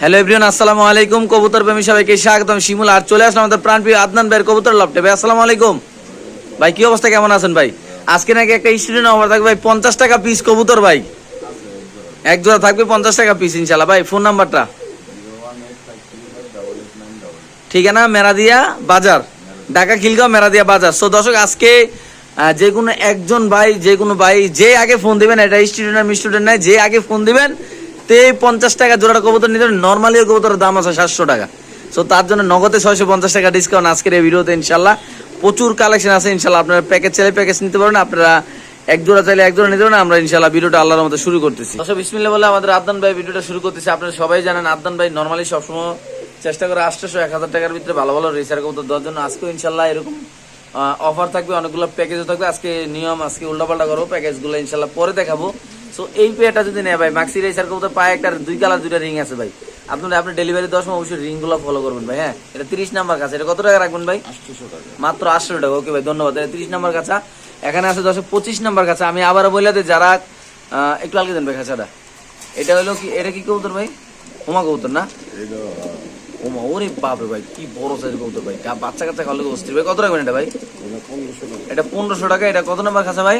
Hello everyone, আসসালামু আলাইকুম। কবুতর প্রেমী সবাইকে স্বাগতম। শিমুল, আর চলে আসলাম আমাদের প্রাণপ্রিয় আদনান ভাইয়ের কবুতর লপটে ভাই, আসসালামু আলাইকুম। ভাই, কি অবস্থা? কেমন আছেন ভাই? আজকে নাকি একটা স্টুডেন্ট অফার থাকবে ভাই পঞ্চাশ টাকা পিস কবুতর, ভাই। এক জোড়া থাকবে পঞ্চাশ টাকা পিস ইনশাল্লাহ ভাই ফোন নাম্বারটা ঠিকানা, মেরাদিয়া বাজার। ঢাকা খিলগাঁও, মেরাদিয়া বাজার। সো দর্শক, আজকে যে কোনো একজন ভাই, যে কোনো ভাই, যে আগে ফোন দিবেন, এটা স্টুডেন্ট আর স্টুডেন্ট নাই, যে আগে ফোন দিবেন তে পঞ্চাশ টাকা জোড়াটা কবুতর নিতে নর্মালি কবুতরের দাম আছে সাতশো টাকা। সো তার জন্য নগদে ছয়শো পঞ্চাশ টাকা ডিসকাউন্ট আজকের এই ভিডিওতে ইনশাল্লাহ। প্রচুর কালেকশন আছে, ইনশাল্লাহ আপনারা প্যাকেজ চাইলে প্যাকেজ নিতে পারেন, আপনারা এক জোড়া চাইলে এক জোড়া নিতে পারেন, আমরা ইনশাল্লাহ ভিডিওটা আল্লাহর মতো শুরু করতেছি। দর্শক, বিসমিল্লাহ বলে আমাদের আদনান ভাই ভিডিওটা শুরু করতেছি। আপনারা সবাই জানেন আদান ভাই নর্মালি সবসময় চেষ্টা করে আটশোশো এক হাজার টাকার ভিতরে ভালো ভালো রেসার কবুতর দেওয়ার জন্য। আজকেও ইনশাল্লাহ এরকম অফার থাকবে, অনেকগুলো প্যাকেজও থাকবে। আজকে নিয়ম, আজকে উল্টাপাল্টা করব প্যাকেজগুলো ইনশাল্লাহ পরে দেখাবো। সো এই পেটা যদি নেয় ভাই মাক্সি রেসার কবুতর পায়ে একটা দুই কালার দুইটা রিং আছে ভাই। আপনার আপনি ডেলিভারি সময় অবশ্যই রিংগুলো ফলো করবেন ভাই হ্যাঁ? এটা তিরিশ নাম্বার কাছে। এটা কত টাকা রাখবেন ভাই? মাত্র আটশো টাকা। ওকে ভাই ধন্যবাদ। এটা তিরিশ নাম্বার কাছা। এখানে আছে দশ পঁচিশ নাম্বার কাছে। আমি আবারও বলে দিই যারা একটু আলগে দেন ভাই খাঁচাটা। এটা হলো কি এটা কি কবুতর ভাই? হোমা কবুতর না? ওমা ওরে বাপরে ভাই কি বড় সাইজ কবুতর ভাই। বাচ্চা কাচ্চা খাওয়ালে অস্থির। ভাই কত রাখবেন এটা ভাই? এটা পনেরোশো টাকা। এটা কত নাম্বার খাঁচা ভাই?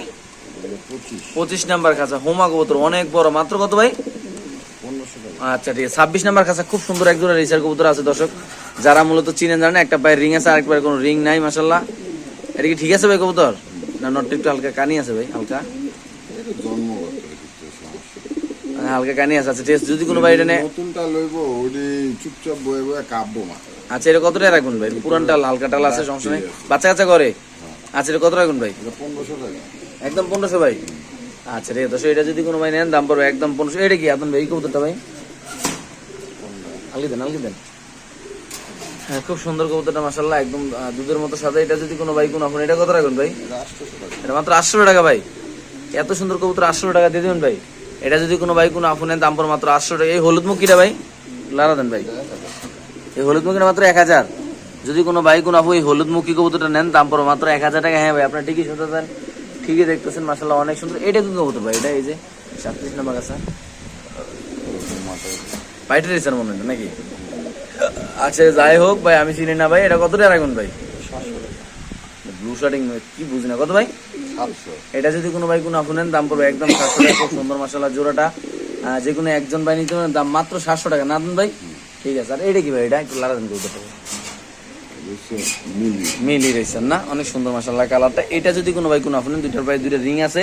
পঁচিশ নাম্বার খাঁচা হোমা কবুতর অনেক বড়। মাত্র কত ভাই? আচ্ছা ঠিক আছে। ছাব্বিশ নাম্বার খাঁচা খুব সুন্দর এক জোড়া রেসার কবুতর আছে দর্শক। যারা মূলত চিনেন জানেন একটা পায়ের রিং আছে আরেক কোনো রিং নাই মাসাল্লাহ এটা কি ঠিক আছে ভাই কবুতর? না নটটা একটু হালকা কানি আছে ভাই হালকা? হ্যাঁ, হালকা কানি আছে। আচ্ছা ঠিক আছে যদি কোনো ভাই এটা নেয়। নতুনটা লইব ওডি চুপচাপ বয়ে বয়ে মাথা আচ্ছা এটা কত টাকা রাখবেন ভাই? পুরানটা হালকা টাল আছে সমস্যা নেই। বাচ্চা কাচ্চা করে? আচ্ছা এটা কত রাখবেন ভাই? পনেরোশো টাকা। একদম পনেরোশো ভাই। আচ্ছা ঠিক দশ এটা যদি কোনো ভাই নেন, দাম পড়বে একদম পনেরোশো। এটা কি আপনার এই কবুতরটা ভাই? আলগি দেন আলগি দেন। হ্যাঁ খুব সুন্দর কবুতরটা মাসাল্লাহ একদম দুধের মতো সাদা। এটা যদি কোনো ভাই, কোনো আপনি, এটা কত রাখবেন ভাই? এটা মাত্র আটশো টাকা ভাই। এত সুন্দর কবুতর আটশো টাকা দিয়ে দেবেন ভাই। এটা যদি কোনো ভাই, কোনো আফুনের দাম পড়ে মাত্র আটশো টাকা। এই হলুদ মুখিটা ভাই, লারা দেন ভাই। এই হলুদ মুখিটা মাত্র এক হাজার। যদি কোনো ভাই, কোনো আপু এই হলুদ মুখী কবুতরটা নেন, দাম পড়ো মাত্র এক হাজার টাকা। হ্যাঁ ভাই, আপনার ঠিকই শুনতেছেন ঠিকই দেখতেছেন? মাসাল্লাহ অনেক সুন্দর। এটা কি কবুতর ভাই? এটা এই যে সাতত্রিশ নম্বর কাছে পাইটারি স্যার মনে হয় নাকি? আচ্ছা যাই হোক ভাই আমি চিনি না ভাই। এটা কত টাকা রাখুন ভাই? ব্লু শার্টিং কি বুঝি না কত ভাই? এটা যদি কোনো ভাই কোনো আপনার দাম পড়বে একদম সাতশো টাকা। খুব সুন্দর মশলা জোড়াটা। যে কোনো একজন ভাই নিতে দাম মাত্র সাতশো টাকা। না দেন ভাই? ঠিক আছে। আর এটা কি ভাই? এটা একটু লাড়া করতে মিলি মিলি রয়েছেন না? অনেক সুন্দর মশলা কালারটা। এটা যদি কোনো ভাই কোনো আপনার দুইটার ভাই দুইটা রিং আছে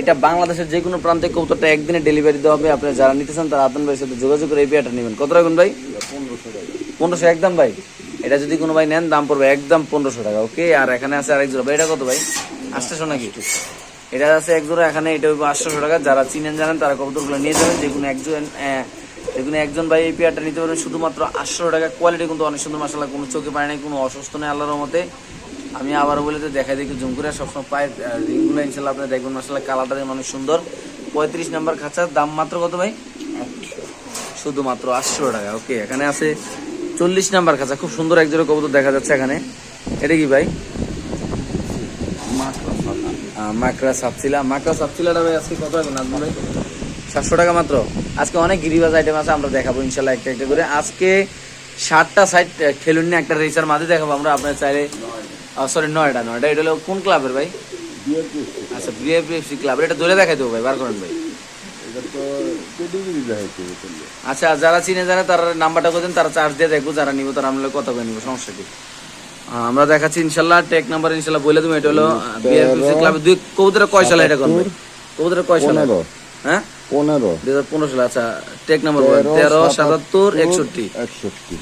এটা বাংলাদেশের যে কোনো প্রান্তে কবুতরটা একদিনে ডেলিভারি দেওয়া হবে। আপনি যারা নিতে চান তারা আদন ভাইয়ের সাথে যোগাযোগ করে এই পেয়ারটা নেবেন। কত রাখবেন ভাই? পনেরোশো একদম ভাই। এটা যদি কোনো ভাই নেন দাম পড়বে একদম পনেরোশো টাকা ওকে? আর এখানে আছে আরেক জোড়া। ভাই এটা কত ভাই? আটশোশো নাকি? এটা আছে এক জোড়া এখানে এটা আটশোশো টাকা। যারা চিনেন জানেন তারা কবুতরগুলো নিয়ে যাবেন। যে কোনো একজন আহ, কোনো একজন ভাই এই পেয়ারটা নিতে পারবেন শুধুমাত্র আটশো টাকা কোয়ালিটি কিন্তু অনেক সুন্দর মাসাল্লাহ কোনো চোখে পায় নাই, কোনো অসুস্থ নেই আল্লাহর মতে আমি আবার বলে তো দেখা দেখি, জুম করে সবসময় পায়ের রিংগুলো ইনশাল্লাহ আপনি দেখবেন মাসাল্লাহ কালারটা যেমন অনেক সুন্দর। পঁয়ত্রিশ নাম্বার খাঁচার দাম মাত্র কত ভাই? শুধুমাত্র আটশো টাকা ওকে এখানে আছে চল্লিশ নাম্বার খাঁচা, খুব সুন্দর এক জোড়া কবুতর দেখা যাচ্ছে এখানে। এটা কি ভাই? মাকড়া সাপচিলা মাকড়া সাপচিলাটা ভাই আজকে কত রাখবেন আজকে ভাই? সাতশো টাকা মাত্র? আজকে অনেক গিরিবাজ আইটেম আছে আমরা দেখাবো ইনশাল্লাহ একটা একটা করে। আজকে ষাটটা সাইড খেলুন নিয়ে একটা রেসার মাঝে দেখাবো আমরা আপনার চাইলে সরি নয়টা নয়টা। এটা হলো কোন ক্লাবের ভাই? আচ্ছা বিএফসি ক্লাবের এটা ধরে দেখাই দেবো ভাই বার করেন ভাই। আচ্ছা যারা চিনে জানে তার নাম্বারটা দিন তারা চার্জ দিয়ে দেখব যারা নিব তারা আমরা কথা বলে নিবো সমস্যা কি? আমরা দেখাচ্ছি ইনশাল্লাহ টেক নাম্বার ইনশাল্লাহ বলে দেবো এটা হলো বিআরপিসি ক্লাবে দুই কবুতরের কয় সালে এটা করবে? কবুতরের কয় সালে? হ্যাঁ? পনেরো। দুই হাজার পনেরো সালে আচ্ছা টেক নাম্বার বলেন তেরো সাতাত্তর একষট্টি। একষট্টি।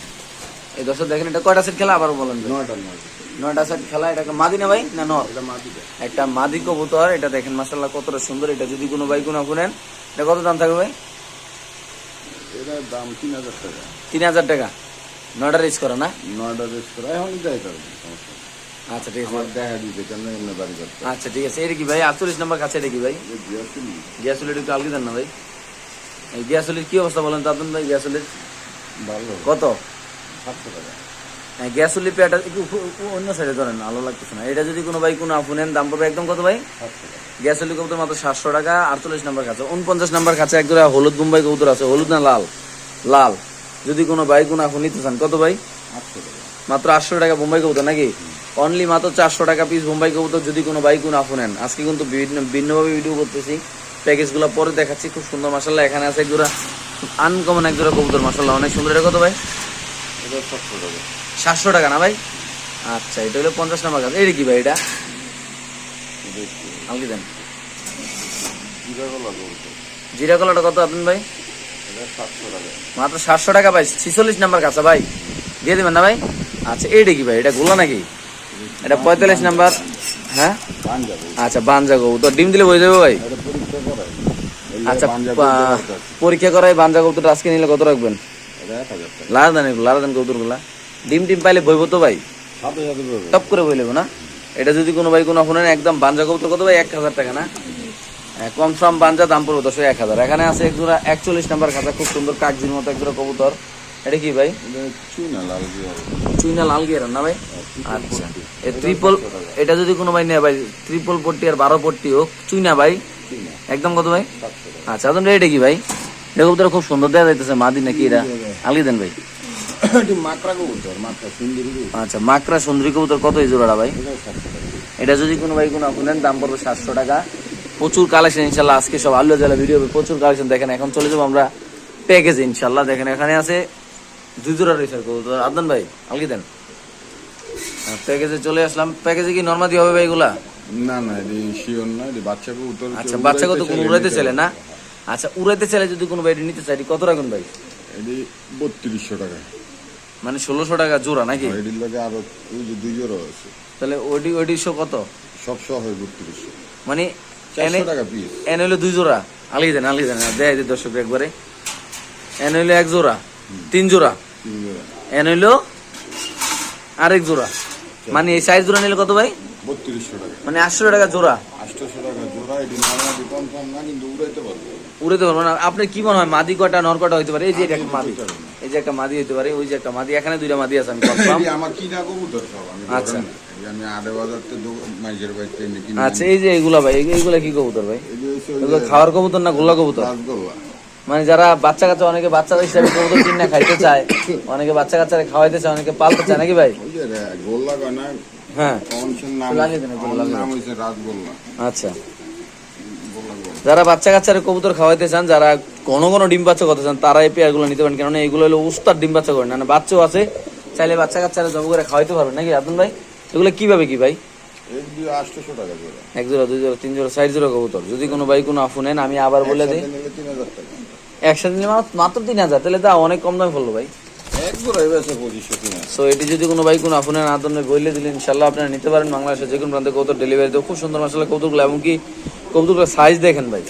এই দর্শক দেখেন এটা কয়টা সেট খেলা? আবার বলেন নয়টা নয়টা। সেট খেলা এটা একটা মাদি না ভাই না নর? একটা মাদি কবুতর এটা দেখেন মাসাল্লাহ কতটা সুন্দর এটা যদি কোনো ভাই কোনো শুনেন এটা কত দাম থাকবে ভাই? এটার দাম তিন হাজার টাকা। তিন হাজার টাকা। নয়টা রিচ করা না? নয়টা রেস করে সমস্যা নেই। আচ্ছা ঠিক আছে। দেখা দিতে কেন এমনি বাড়ি করতে আচ্ছা ঠিক আছে। এটা কি ভাই? আটচল্লিশ নম্বর কাছে এটা কি ভাই? গ্যাসুলির একটু আলগি দেন না ভাই। এই গ্যাসুলির কি অবস্থা বলেন তো আপনার ভাই গ্যাসুলির ভালো। কত? সাতশো টাকা। হ্যাঁ গ্যাসুলি পেয়ারটা একটু উপ- উপ- অন্য সাইডে ধরেন আলো লাগতেছে না। এটা যদি কোনো ভাই কোনো আপু নেন দাম পড়বে একদম কত ভাই? টাকা। কবুতর মাত্র সাতশো টাকা আটচল্লিশ নম্বর কাছে। উনপঞ্চাশ নম্বর কাছে এক জোড়া হলুদ মুম্বাই কবুতর আছে। হলুদ না লাল? লাল। যদি কোনো ভাই কোনো আপনি নিতে চান কত ভাই? আটশো টাকা। মাত্র আটশো টাকা বোম্বাই কবুতর নাকি? অনলি মাত্র চারশো টাকা পিস বোম্বাই কবুতর যদি কোনো বাইক কোনো আফু নেন। আজকে কিন্তু বিভিন্ন ভিন্নভাবে ভিডিও করতেছি। প্যাকেজগুলো পরে দেখাচ্ছি খুব সুন্দর মাসাল্লাহ এখানে আছে একজোড়া আনকমন একজোড়া কবুতর মাসাল্লাহ অনেক সুন্দর। এটা কত ভাই? সাতশো টাকা। না ভাই? আচ্ছা এটা হলো পঞ্চাশ নাম্বার কাজ এটা কি ভাই এটা? আমাকে দেন। জিরা কলাটা কত আপনি ভাই? মাত্র সাতশো টাকা ভাই ছিচল্লিশ নাম্বার কাছে ভাই। দিয়ে দেবেন না ভাই? আচ্ছা এইটা কি ভাই? এটা গোলা নাকি? এটা পঁয়তাল্লিশ নাম্বার হ্যাঁ? আচ্ছা বাঞ্জা তো ডিম দিলে হয়ে যাবে ভাই? আচ্ছা পরীক্ষা করাই বাঞ্জা কবুতরটা আজকে নিলে কত রাখবেন? লারা দেন লারা দেন ডিম টিম পাইলে বইব তো ভাই? টপ করে বই না? এটা যদি কোনো ভাই কোনো ফোনে একদম বাঞ্জা কবুতর কত ভাই? এক হাজার টাকা না? কনফার্ম বাঞ্জা দাম পড়বে দশ এক হাজার। এখানে আছে এক একচল্লিশ নাম্বার খাতা খুব সুন্দর কাগজির মতো এক জোড়া কবুতর। এটা কি ভাই? চুইনা লাল গিয়ার। না ভাই? আচ্ছা। এই ট্রিপল এটা যদি কোনো ভাই নেয় ভাই ট্রিপল পট্টি আর বারো পট্টি হোক চুইনা ভাই? একদম কত ভাই? আচ্ছা এখন এটা কি ভাই? এটা কবুতর খুব সুন্দর দেওয়া যাইতেছে মাদি নাকি এটা? আলি দেন ভাই। আচ্ছা মাকড়া সুন্দরী কবুতর কত এই জোড়াটা ভাই? এটা যদি কোনো ভাই কোনো আপনার দাম পড়বে সাতশো টাকা। প্রচুর কালেকশন ইনশাল্লাহ আজকে সব আল্লাহ জেলা ভিডিও প্রচুর কালেকশন। দেখেন এখন চলে যাব আমরা প্যাকেজ ইনশাল্লাহ। দেখেন এখানে আছে দুই জোড়া রয়েছে আর কবুতর আদনান ভাই আলগি দেন। প্যাকেজে চলে আসলাম। প্যাকেজে কি নর্মাদি হবে ভাই এগুলা? না না এটি শিওর না এটি বাচ্চা কবুতর আচ্ছা বাচ্চা কত কোনো উড়াইতে চাইলে না? আচ্ছা উড়াইতে চাইলে যদি কোনো ভাই নিতে চাই কত রাখুন ভাই? এটি বত্রিশশো টাকা। মানে ষোলোশো টাকা জোড়া নাকি? এটির লগে আরও ওই যে দুই জোড়া আছে। তাহলে ওইটি ওইটি শো কত? সব সহ হয় বত্রিশশো। মানে এনে টাকা পিস এন হইল দুই জোড়া। আলিয়ে দেন আলিয়ে দেন। দেয় দর্শক একবারে। এন হইল এক জোড়া। তিন জোড়া। এন হইল আরেক জোড়া। মানে এই সাইজ জোড়া নিলে কত ভাই? বত্রিশশো টাকা। মানে আটশো টাকা জোড়া। আটশোশো টাকা জোড়া এটি নর্মালি কনফার্ম না কিন্তু উড়াইতে পারবে। উড়াতে পারব না। আপনার কি মনে হয় মাদি কটা নর কটা হইতে পারে? এই যে একটা মাদি। এই যে একটা মাদি হইতে পারে ওই যে একটা মাদি। এখানে দুইটা মাদি আছে আমি কনফার্ম আমার কিনা কবুতর সব আমি আচ্ছা। এই আমি আড়ে বাজার থেকে মাইজের বাড়িতে আচ্ছা এই যে এইগুলা ভাই এইগুলা কি কবুতর ভাই? এগুলো খাওয়ার কবুতর না গোলা কবুতর? মানে যারা বাচ্চা কাচ্চা অনেকে বাচ্চা হিসাবে কবুতর কিনে খাইতে চায় অনেকে বাচ্চা কাচ্চারা খাওয়াইতে চায় অনেকে পালতে চায় নাকি ভাই? গোল্লা হ্যাঁ। নাম আচ্ছা। যারা বাচ্চা কাচ্চারা কবুতর খাওয়াইতে চান যারা ঘন ঘন ডিম বাচ্চা করতে চান তারা এই পেয়ারগুলো নিতে পারেন। কেননা এগুলো হলো উস্তার ডিম বাচ্চা করে। না না বাচ্চাও আছে চাইলে বাচ্চা কাচ্চারা জব করে খাওয়াইতে পারবেন নাকি আব্দুল ভাই? এগুলো কীভাবে কি ভাই? এক জোড়া দুই জোড়া তিন জোড়া চার জোড়া কবুতর। যদি কোনো ভাই কোনো আফু নেন আমি আবার বলে দিই। একসাথে নিলে মাত্র- তিন হাজার। তাহলে তা অনেক কম দামে পড়ল ভাই। সো এটি যদি কোনো ভাই কোনো আপনার আদনে বইলে দিলে ইনশাল্লাহ আপনারা নিতে পারেন বাংলাদেশের যে কোনো প্রান্তে কৌতুক ডেলিভারি দেবো খুব সুন্দর মশলা কৌতুকগুলো এমনকি কৌতুকগুলো সাইজ দেখেন ভাই।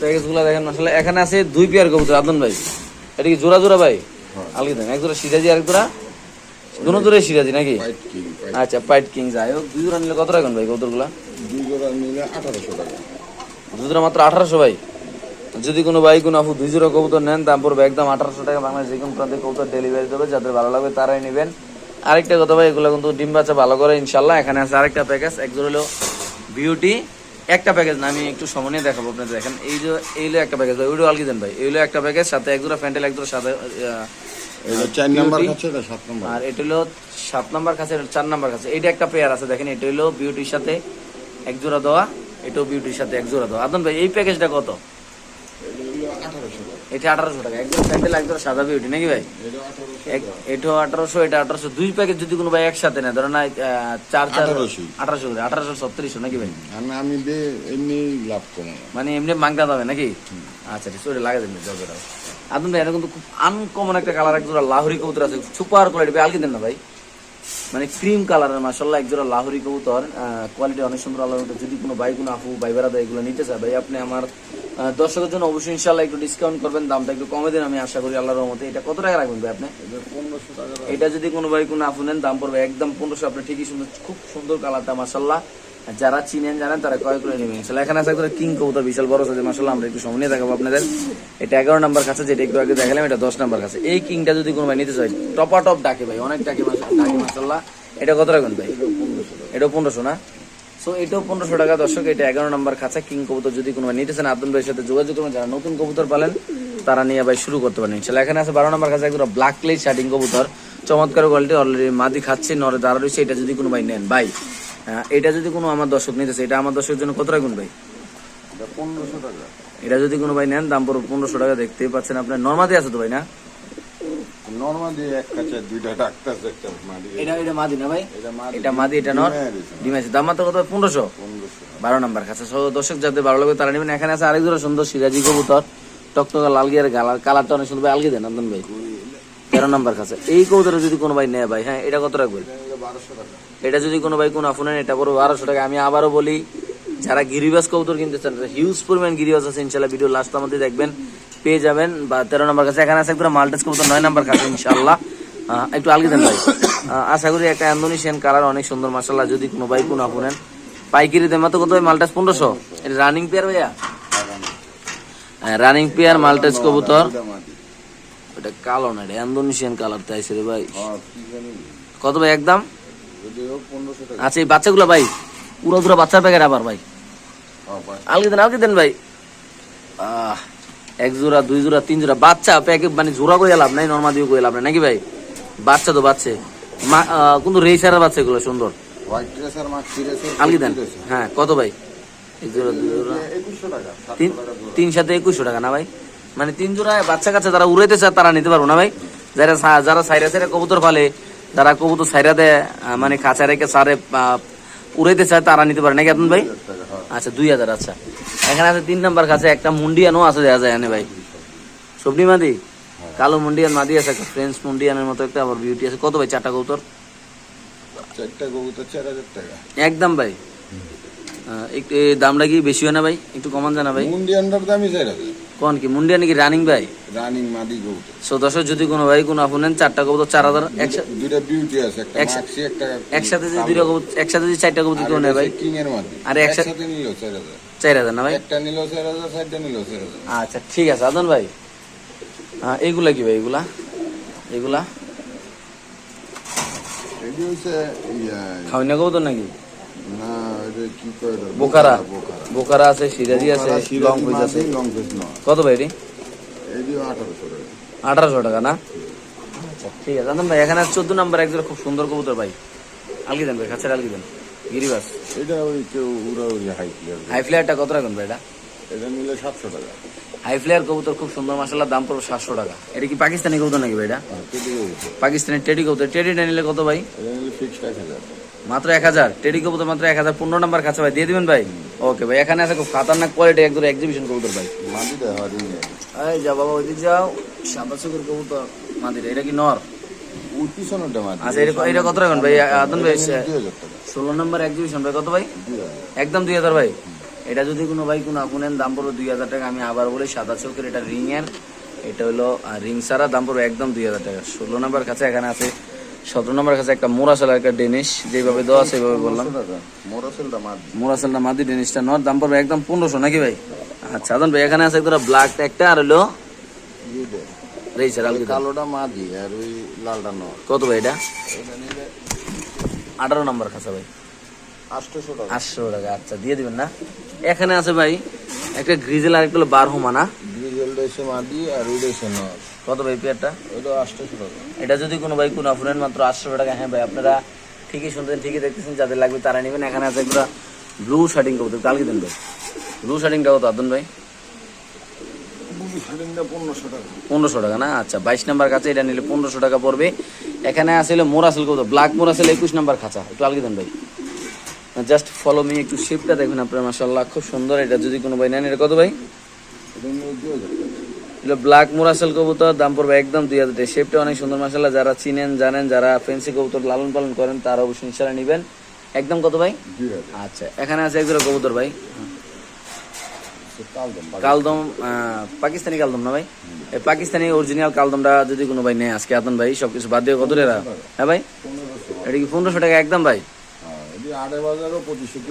প্যাকেজগুলো দেখেন মশলা এখানে আছে দুই পেয়ার কবুতর আদন ভাই। এটা কি জোড়া জোড়া ভাই? হ্যাঁ। আলগে দেন। এক জোড়া সিরাজি আর এক জোড়া দুনো জোড়াই সিরাজি নাকি? আচ্ছা পাইট কিং যাই হোক। দুই জোড়া নিলে কত রাখবেন ভাই কৌতুকগুলা? দুই জোড়া নিলে আঠারোশো টাকা। দুই জোড়া মাত্র আঠারোশো ভাই। যদি কোনো ভাই কোনো আপু দুই জোড়া কবুতর নেন দাম পড়বে একদম আঠারোশো টাকা। বাংলাদেশ যে কোনো প্রান্তে কবুতর ডেলিভারি দেবে যাদের ভালো লাগবে তারাই নেবেন। আরেকটা কথা ভাই এগুলো কিন্তু ডিম বাচ্চা ভালো করে ইনশাল্লাহ এখানে আছে আরেকটা প্যাকেজ এক জোড়া হলো বিউটি একটা প্যাকেজ না আমি একটু সময় দেখাবো আপনাদের দেখেন। এই যে এই হলো একটা প্যাকেজ ভাই ওইটা আলগি দেন ভাই। এই হলো একটা প্যাকেজ সাথে এক জোড়া ফ্যান্টেল এক জোড়া সাথে আর এটা হলো সাত নাম্বার কাছে চার নাম্বার কাছে এটা একটা পেয়ার আছে দেখেন এটা হলো বিউটির সাথে এক জোড়া দেওয়া এটাও বিউটির সাথে এক জোড়া দেওয়া। আদন ভাই এই প্যাকেজটা কত? এটা আঠারোশো টাকা। একদম প্যান্ডেল একদম সাদা বিউটি নাকি ভাই? এটা আঠারোশো এটা আঠারোশো। দুই প্যাকেজ যদি কোনো ভাই একসাথে নেয় ধরো না চার চার আঠারোশো। করে আঠারোশো ছত্রিশশো নাকি ভাই? আমি এমনি লাভ কম মানে এমনি মাংটা দামে নাকি? আচ্ছা ঠিক ওটা লাগাই দেন আদম ভাই এটা কিন্তু খুব আনকমন একটা কালার এক জোড়া লাহোরি কবুতর আছে সুপার কোয়ালিটি ভাই আলকি দেন না ভাই। মানে ক্রিম কালারের মাসাল্লাহ এক জোড়া লাহোরি কবুতর কোয়ালিটি অনেক সুন্দর আল্লাহ যদি কোনো ভাই কোনো বাই ভাই বেড়াদা এগুলো নিতে চায় ভাই আপনি আমার দর্শকের জন্য অবশ্যই ইনশাল্লাহ একটু ডিসকাউন্ট করবেন দামটা একটু কমে দিন আমি আশা করি আল্লাহর রহমতে। এটা কত টাকা রাখবেন ভাই আপনি? এটা যদি কোনো ভাই কোনো আফু নেন দাম পড়বে একদম পনেরোশো আপনি ঠিকই সুন্দর খুব সুন্দর কালারটা মাসাল্লাহ যারা চিনেন জানেন, তারা ক্রয় করে নেবেন। ইনশাল্লাহ এখানে আছে একটা কিং কবুতর, বিশাল বড় সাইজের মাসাল্লাহ আমরা একটু সামনে দেখাবো আপনাদের। এটা এগারো নাম্বার কাছে, যেটা একটু আগে দেখালাম, এটা দশ নাম্বার কাছে। এই কিংটা যদি কোনো ভাই নিতে চাই টপা টপ ডাকে ভাই, অনেক ডাকে ডাকে মাসাল্লাহ এটা কত রাখবেন ভাই? এটা পনেরোশো না? সো এটাও পনেরোশো টাকা, দর্শক, এটা এগারো নম্বর খাঁচা কিং কবুতর যদি কোনো ভাই নিতেছেন আব্দুল ভাইয়ের সাথে যোগাযোগ করবেন। যারা নতুন কবুতর পালেন, তারা নিয়ে ভাই শুরু করতে পারেন। ইনশাল্লাহ এখানে আছে বারো নম্বর খাঁচা একদম ব্ল্যাক লেজ শার্টিং কবুতর। চমৎকার কোয়ালিটি অলরেডি মাদি খাচ্ছে নরে দাঁড়া রয়েছে, এটা যদি কোনো ভাই নেন, ভাই। এটা যদি কোনো আমার দর্শক নিতেছে এটা আমার দর্শকের জন্য কত রাখুন ভাই? এটা পনেরোশো টাকা। এটা যদি কোনো ভাই নেন দাম পড়বে পনেরোশো টাকা দেখতেই পাচ্ছেন আপনার নর্মাদি আছে তো ভাই না? নর্মালি এক কাছে দুইটা ডাক্তার একটা মারি এটা এটা মাদি না ভাই? এটা মাদি। এটা নর? ডিমে দিছে। দাম মাত্র কত? পনেরোশো? পনেরোশো। বারো নাম্বার কাছে। সো দর্শক যাদের ভালো লাগবে তারা নেবেন। এখানে আছে আরেক জোড়া সুন্দর সিরাজি কবুতর। টকটকা লাল গিয়ার গালার কালারটা অনেক সুন্দর। ভাই আলগি দেন নন্দন ভাই। তেরো নাম্বার কাছে। এই কবুতর যদি কোনো ভাই নেয় ভাই হ্যাঁ এটা কত রাখবেন এটা যদি কোনো ভাই কোনো আফুন এটা পড়বে বারোশো টাকা। আমি আবারও বলি যারা গিরিবাস কবুতর কিনতে চান হিউজ পরিমাণ গিরিবাস আছে ইনশাল্লাহ ভিডিও লাস্ট মধ্যে দেখবেন পেয়ে যাবেন বা তেরো নম্বর কাছে। এখানে আছে একদম মাল্টাস কবুতর নয় নাম্বার কাছে ইনশাল্লাহ। একটু আলগি দেন ভাই। আশা করি একটা ইন্দোনেশিয়ান কালার অনেক সুন্দর মাসাল্লাহ যদি কোনো ভাই কোনো আফুনেন পাইকারি দেন মাত্র কত ভাই? মাল্টাস পনেরোশো। এটা রানিং পেয়ার ভাইয়া? রানিং পেয়ার মাল্টাস কবুতর। এটা কালো না এটা ইন্দোনেশিয়ান কালার তাইছে রে ভাই। কত ভাই একদম যদি হোক পনেরোশো টাকা আচ্ছা এই বাচ্চাগুলো ভাই পুরো পুরো বাচ্চার প্যাকেট আবার ভাই। আলকে দেন আলকে দেন ভাই। এক জোড়া দুই জোড়া তিন জোড়া। বাচ্চা প্যাকেট মানে জোড়া করে লাভ নাই নর্মাল দিয়ে করে লাভ নাই। নাকি ভাই? বাচ্চা তো বাচ্চা। মা- কিন্তু রেসারের বাচ্চা এগুলো সুন্দর। আলকে দেন। হ্যাঁ কত ভাই? এক জোড়া দুই জোড়া। তিন সাথে একুশশো টাকা না ভাই? মানে তিন জোড়া বাচ্চা কাচ্চা যারা উড়াইতে চায় তারা নিতে পারব না ভাই? যারা যারা সাইরা সাইরা কবুতর ফালে যারা কবুতর সাইরা দেয় মানে খাঁচা রেখে সারে উড়াইতে চায় তারা নিতে পারে। নাকি আপনি ভাই? আচ্ছা দুই হাজার আচ্ছা। এখানে আছে তিন নাম্বার কাছে একটা মুন্ডিয়ানও আছে দেখা যায় এনে ভাই। সবজি মাদি? কালো মুন্ডিয়ান মাদি আছে একটা ফ্রেঞ্চ মুন্ডিয়ানের মতো একটা আবার বিউটি আছে। কত ভাই চারটা কৌতর চারটা কবুতর চার হাজার টাকা। একদম ভাই। একটু দামটা কি বেশি হয় না ভাই? একটু কমান জানা ভাই। মুন্ডিয়ানটার দামই চার হাজার কোন কি মুন্ডিয়ান কি রানিং ভাই? রানিং মাদি কবুতর। সো দর্শক যদি কোনো ভাই কোনো আপুনেন চারটা কবুতর চার হাজার একসাথে দুইটা বিউটি আছে একটা মাক্সি একটা একসাথে যদি দুইটা কবুতর একসাথে যদি চারটা কবুতর কেউ নেয় ভাই? কিং এর মাদি। আর একসাথে- নিল চার হাজার। চার হাজার না ভাই? একটা নিল চার হাজার চারটা নিল চার হাজার। আচ্ছা ঠিক আছে আদন ভাই। আহ, এইগুলা কি ভাই এগুলা? এগুলা? খাওয়াই না কবুতর নাকি? বোকারা। বোকারা বোকারা। আছে সিরাজি আছে লং পিস আছে। কত ভাই এটি? আঠারোশো টাকা। না? আচ্ছা ঠিক আছে। আদন ভাই এখানে চোদ্দ নাম্বার একজন খুব সুন্দর কবুতর ভাই। আলগি দেন ভাই কাছের আলগি দেন। গিরিবাস। এটা ওই কেউ হাই প্লেয়ার হাই ফ্লেয়ারটা কত রাখবেন ভাই এটা? এটা নিলে সাতশো টাকা। হাই ফ্লেয়ার কবুতর খুব সুন্দর মাসাল্লাহ দাম পড়বে সাতশো টাকা। এটা কি পাকিস্তানি কবুতর নাকি ভাই এটা? কেটে পাকিস্তানি টেডি কবুতর। টেডিটা নিলে কত ভাই? ফিক্সড এক হাজার। মাত্র এক হাজার। টেডি কবুতর মাত্র এক হাজার। পনেরো নাম্বার কাছে ভাই দিয়ে দিবেন ভাই? ওকে ভাই এখানে আছে খুব খাতারনাক কোয়ালিটি একদম এক্সিবিশন কবুতর ভাই। এই যা বাবা ওইদিক যাও। সাদা চুকুর কবুতর মাদির এটা কি নর? আচ্ছা এটা এটা কত রাখবেন ভাই? আদন ষোলো নম্বর এক্সিবিশন ভাই কত ভাই? একদম দুই হাজার ভাই। এটা যদি কোনো ভাই কোনো দাম পড়বে দুই হাজার টাকা আমি আবার বলি সাদা চোখের এটা রিং এর। এটা হলো রিং সারা দাম পড়বে একদম দুই হাজার টাকা। ষোলো নম্বর কাছে এখানে আছে। সতেরো নম্বর কাছে একটা মোরাসাল একটা ডেনিশ যেভাবে দেওয়া সেভাবে বললাম। পনেরোশো মোরাসেলটা মাদি ডেনিশটা নর দাম পড়বে একদম পনেরোশো নাকি ভাই? আচ্ছা আদন ভাই এখানে আছে একটা ব্ল্যাক একটা আর হলো। কালোটা মাদি আর ওই লালটা নয় কত ভাই এটা? আঠারো নম্বর কাছে ভাই। আটশোশো টাকা। আটশো টাকা আচ্ছা দিয়ে দিবেন না। এখানে আছে ভাই একটা গ্রিজেল আর একটা হলো বারহুমা না ডিজেলটা এসে মাদি আর ওইটা এসে নয় কত ভাই পেয়ারটা? ওইটা আটশোশো টাকা। এটা যদি কোনো ভাই কোনো অফারেন মাত্র আটশো টাকা হ্যাঁ ভাই আপনারা ঠিকই শুনতেন ঠিকই দেখতেছেন যাদের লাগবে তারা নেবেন। এখানে আছে একটা ব্লু শার্টিং করতে কালকে দেন ভাই। ব্লু শার্টিংটা কত আদন ভাই? পনেরোশো টাকা। না? আচ্ছা বাইশ নাম্বার কাছে এটা নিলে পনেরোশো টাকা পড়বে। এখানে আসলে মোরাসেল কত ব্ল্যাক মোরাসেল একুশ নাম্বার খাঁচা। একটু আলগে দেন ভাই। জাস্ট ফলো মি একটু শেপটা দেখবেন আপনার মাসাল্লাহ খুব সুন্দর। এটা যদি কোনো ভাই নেন এটা কত ভাই? এগুলো ব্ল্যাক মোরাসেল কবুতর দাম পড়বে একদম দুই হাজার টাকা। শেপটা অনেক সুন্দর মাসাল্লাহ যারা চিনেন জানেন যারা ফেন্সি কবুতর লালন পালন করেন তারা অবশ্যই ইনশাল্লাহ নেবেন। একদম কত ভাই? আচ্ছা এখানে আছে একজোড়া কবুতর ভাই। কালদম পাকিস্তানি কালদম না ভাই? এই পাকিস্তানি অরিজিনাল কালদমটা যদি কোনো ভাই নেয় আজকে আতন ভাই সবকিছু বাদ দিয়ে কত টাকা হ্যাঁ ভাই? এটা কি পনেরোশো টাকা একদম ভাই? হ্যাঁ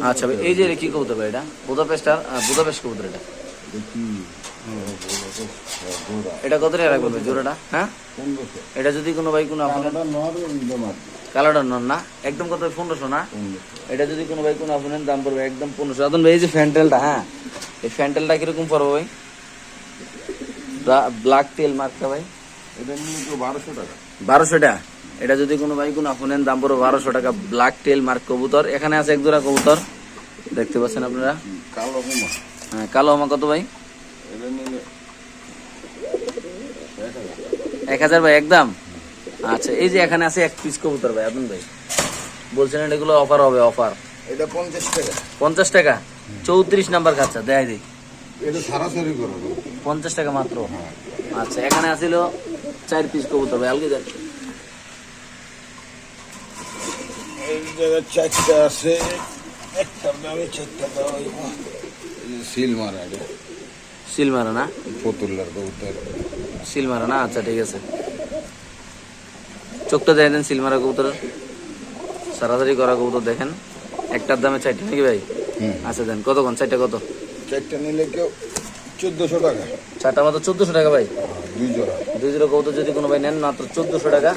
আচ্ছা ভাই এই যে কি কবুতর ভাই এটা? বুদাপেস্টার বুদাপেস্ট কবুতর এটা। এটা কত টাকা রাখবেন জোড়াটা? হ্যাঁ? এটা যদি কোনো ভাই কোনো আপনার নন না? একদম কত? পনেরোশো না? এটা যদি কোনো ভাই কোনো আপনার দাম পড়বে একদম পনেরোশো। আদন ভাই এই যে ফ্যান্টেলটা হ্যাঁ? এই ফ্যান্টেলটা কীরকম পড়বে ভাই? ব্ল্যাক তেল মার্কা ভাই? এটা নিয়ে তো বারোশো টাকা। বারোশো টাকা? এটা যদি কোনো ভাই কোনো আপনার দাম পড়বে বারোশো টাকা। ব্ল্যাক টেল মার্ক কবুতর। এখানে আছে এক জোড়া কবুতর। দেখতে পাচ্ছেন আপনারা? কালো হুমা। হ্যাঁ কালো আমার কত ভাই? এক হাজার ভাই একদম? আচ্ছা এই যে এখানে আছে এক পিস কবুতর ভাই আপনি ভাই। বলছেন এগুলো অফার হবে অফার এটা পঞ্চাশ টাকা। পঞ্চাশ টাকা? চৌত্রিশ নাম্বার খাচ্ছা দেয় দিই। এটা সারাসারি করো। পঞ্চাশ টাকা মাত্র। আচ্ছা এখানে আছিল চার পিস কবুতর ভাই আলগে এই জায়গায় চারটা আছে একটার দামে চারটা সিল মারা সিল মারা না ফতুল্লার কবুতর সিল মারা না আচ্ছা ঠিক আছে। চোখটা দেয় দেন সিল মারা কবুতর সারাসারি করা কবুতর দেখেন। একটার দামে চারটে নাকি ভাই? আচ্ছা দেন কতক্ষণ? চারটা কত? চারটা নিলে কেউ চোদ্দশো টাকা। চারটা মাত্র চোদ্দশো টাকা ভাই? দুই জোড়া। দুই জিরো কবুতর যদি কোনো ভাই নেন মাত্র চোদ্দশো টাকা।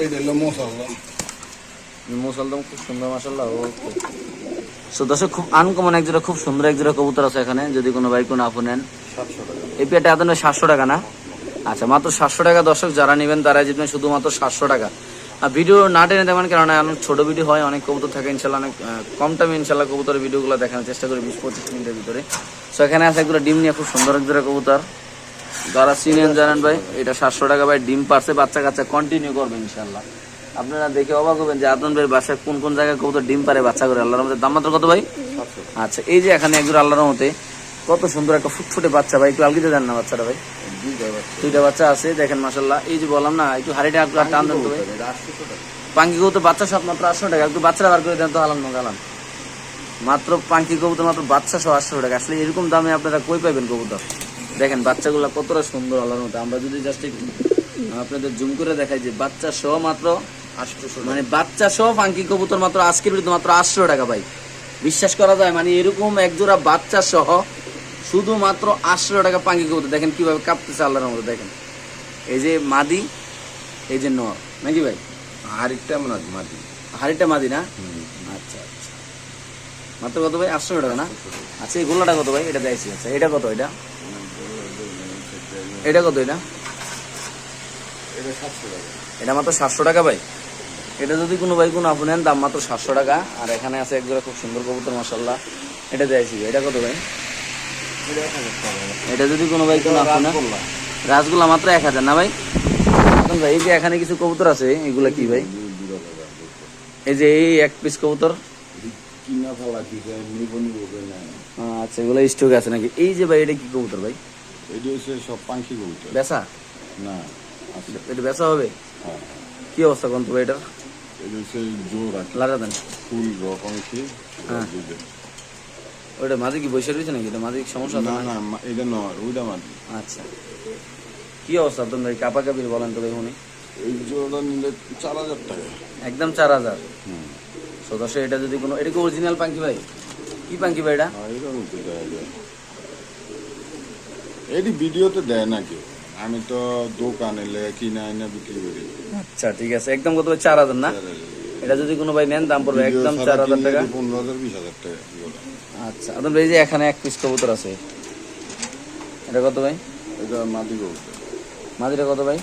মুসলদম খুব সুন্দর মাসাল্লাহ ওকে। সো দর্শক খুব আনকমন এক জোড়া খুব সুন্দর এক জোড়া কবুতর আছে এখানে। যদি কোনো ভাই কোনো আপু নেন। সাতশো টাকা। এই পেটে আপনার সাতশো টাকা না? আচ্ছা মাত্র সাতশো টাকা দর্শক যারা নেবেন তারা জিতবেন শুধুমাত্র সাতশো টাকা। আর ভিডিও না টেনে দেবেন কেননা অনেক ছোট ভিডিও হয় অনেক কবুতর থাকে ইনশাল্লাহ অনেক কম টাইমে ইনশাল্লাহ কবুতরের ভিডিওগুলো দেখানোর চেষ্টা করি বিশ পঁচিশ মিনিটের ভিতরে। সো এখানে আছে একগুলো ডিম নিয়ে খুব সুন্দর এক জোড়া কবুতর। যারা চিনেন জানেন ভাই এটা সাতশো টাকা ভাই ডিম পারছে বাচ্চা কাচ্চা কন্টিনিউ করবেন ইনশাল্লাহ। আপনারা দেখে অবাক হবেন যে আদন ভাইয়ের বাসায় কোন কোন জায়গায় কবুতর ডিম পারে বাচ্চা করে আল্লাহর মধ্যে দাম মাত্র কত ভাই? আচ্ছা এই যে এখানে একজন আল্লাহর মতে কত সুন্দর একটা ফুটফুটে বাচ্চা ভাই। একটু আলগিতে দেন না বাচ্চাটা ভাই। দুইটা বাচ্চা আছে দেখেন মাসাল্লাহ এই যে বললাম না একটু হাড়িটা একটু টান দেন তো ভাই। আটশো পাঙ্কি কবুতর বাচ্চা সব মাত্র আটশো টাকা। একটু বাচ্চারা বার করে দেন তো হালাম গালাম মাত্র পাঙ্কি কবুতর মাত্র বাচ্চা সহ আটশো টাকা। আসলে এরকম দামে আপনারা কই পাবেন কবুতর? দেখেন বাচ্চাগুলো কতটা সুন্দর আল্লাহর মতো আমরা যদি জাস্ট আপনাদের জুম করে দেখাই যে বাচ্চা সহ মাত্র আটশোশো মানে বাচ্চা সহ পাঙ্কি কবুতর মাত্র আজকের বিরুদ্ধে মাত্র আটশো টাকা ভাই। বিশ্বাস করা যায় মানে এরকম একজোড়া বাচ্চা সহ শুধুমাত্র আটশো টাকা পাঙ্কি কবুতর। দেখেন কীভাবে কাঁপতেছে আল্লাহর মতো দেখেন। এই যে মাদি এই যে নর নাকি ভাই? আরেকটা আমরা মাদি। হাড়িটা মাদি না? আচ্ছা আচ্ছা। মাত্র কত ভাই? আটশো টাকা না? আচ্ছা এই গোলাটা কত ভাই? এটা দেখছি আচ্ছা এটা কত এটা? এটা কত এটা? এটা মাত্র সাতশো টাকা ভাই। এটা যদি কোনো ভাই কোনো আপনি নেন দাম মাত্র সাতশো টাকা। আর এখানে আছে একজোড়া খুব সুন্দর কবুতর মাসাল্লাহ এটা দেখছি এটা কত ভাই? এটা যদি কোনো ভাই কোনো নেন রাসগোল্লা। মাত্র এক হাজার না ভাই? এখন ভাই এই যে এখানে কিছু কবুতর আছে এগুলা কি ভাই? এই যে এই এক পিস কবুতর। না। আচ্ছা এগুলো স্টক আছে নাকি? এই যে ভাই এটা কি কবুতর ভাই? এটা হচ্ছে সব পাখি কবুতর বেচা? না এটা বেচা হবে? কি অবস্থা কোন ভাই এটার? এটা হচ্ছে জোর আছে লাগা দেন ফুল রকম কি হ্যাঁ। ওটা মাঝে কি বসে রয়েছে নাকি? এটা মাঝে সমস্যা না না এটা নয় ওইটা মাটি আচ্ছা। কি অবস্থা আপনার ভাই বলেন তো ভাই উনি এই জোড়া নিলে চার হাজার টাকা। একদম চার হাজার? এটা যদি কোনো এটা কি অরিজিনাল পাঙ্কি ভাই? কি পাঙ্কি ভাই এটা? এটি ভিডিওতে দেয় না কেউ। আমি তো দোকান এলে কিনা এনে বিক্রি করি। আচ্ছা ঠিক আছে। একদম কত চার হাজার না? এটা যদি কোনো ভাই নেন দাম পড়বে একদম চার হাজার টাকা। পনেরো হাজার বিশ হাজার টাকা। আচ্ছা আপনার ভাই এই যে এখানে এক পিস কবুতর আছে। এটা কত ভাই? এটা মাটি কবুতর। মাদিটা কত ভাই?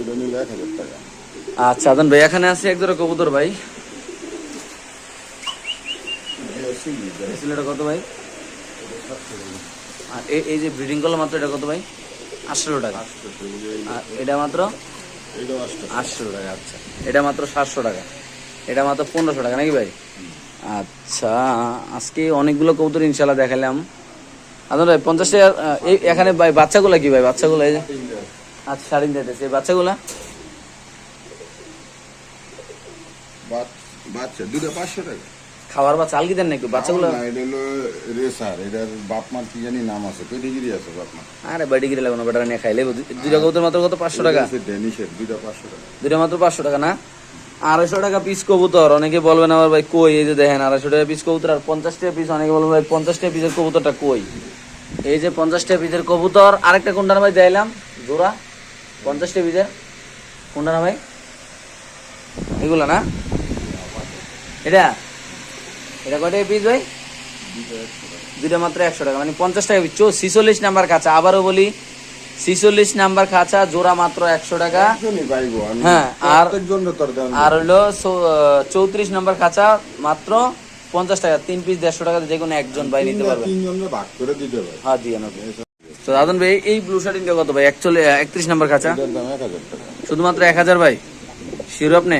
এটা নিলে এক হাজার টাকা। আচ্ছা আদন ভাই এখানে আছে এক জোড়া কবুতর ভাই। সিলেটা কত ভাই? আর এই এই যে ব্রিডিং করল মাত্র এটা কত ভাই? আটশো টাকা। আর এটা মাত্র? আটশো টাকা আচ্ছা। এটা মাত্র সাতশো টাকা। এটা মাত্র পনেরোশো টাকা নাকি ভাই? আচ্ছা আজকে অনেকগুলো কবুতর ইনশাল্লাহ দেখালাম। আদন ভাই পঞ্চাশ টাকা এখানে ভাই বাচ্চাগুলা কি ভাই? বাচ্চাগুলো আচ্ছা সাড়ে দিতেছে। বাচ্চাগুলা? বাচ্চা দুটো পাঁচশো টাকা। খাবার বা চাল কি দেন নাকি? বাচ্চাগুলো এটা হলো রেসার। এটার বাপ মার কি জানি নাম আছে পেডিগিরি আছে বাপ মার আরে বাড়ি গিয়ে লাগবে না বেটারা নিয়ে খাইলে। দুইটা কবুতর মাত্র কত? পাঁচশো টাকা। ডেনিশের দুইটা পাঁচশো টাকা। দুইটা মাত্র পাঁচশো টাকা না? আড়াইশো টাকা পিস কবুতর অনেকে বলবেন আবার ভাই কই? এই যে দেখেন আড়াইশো টাকা পিস কবুতর আর পঞ্চাশ টাকা পিস অনেকে বলবেন ভাই পঞ্চাশ টাকা পিসের কবুতরটা কই? এই যে পঞ্চাশ টাকা পিসের কবুতর আরেকটা কোনটা ভাই দিলাম জোড়া পঞ্চাশ টাকা পিসের কোনটা না ভাই। এগুলা না? এটা? এটা কয়টা পিস ভাই? দুইটা মাত্র একশো টাকা মানে পঞ্চাশ টাকা পিস ছিচল্লিশ নাম্বার খাঁচা আবারও বলি ছিচল্লিশ নাম্বার খাঁচা জোড়া মাত্র একশো টাকা। হ্যাঁ, আর- হলো চৌত্রিশ নাম্বার খাঁচা মাত্র পঞ্চাশ টাকা তিন পিস দেড়শো টাকা যে কোনো একজন ভাই নিতে পারবে। তিনজনের ভাগ করে দিতে পারে। হ্যাঁ দিয়ে নেবে। তো। দাদন ভাই এই ব্লু শার্টিনটা কত ভাই? একচল্লিশ একত্রিশ নাম্বার খাঁচা। শুধুমাত্র এক হাজার ভাই? শিওর আপনি?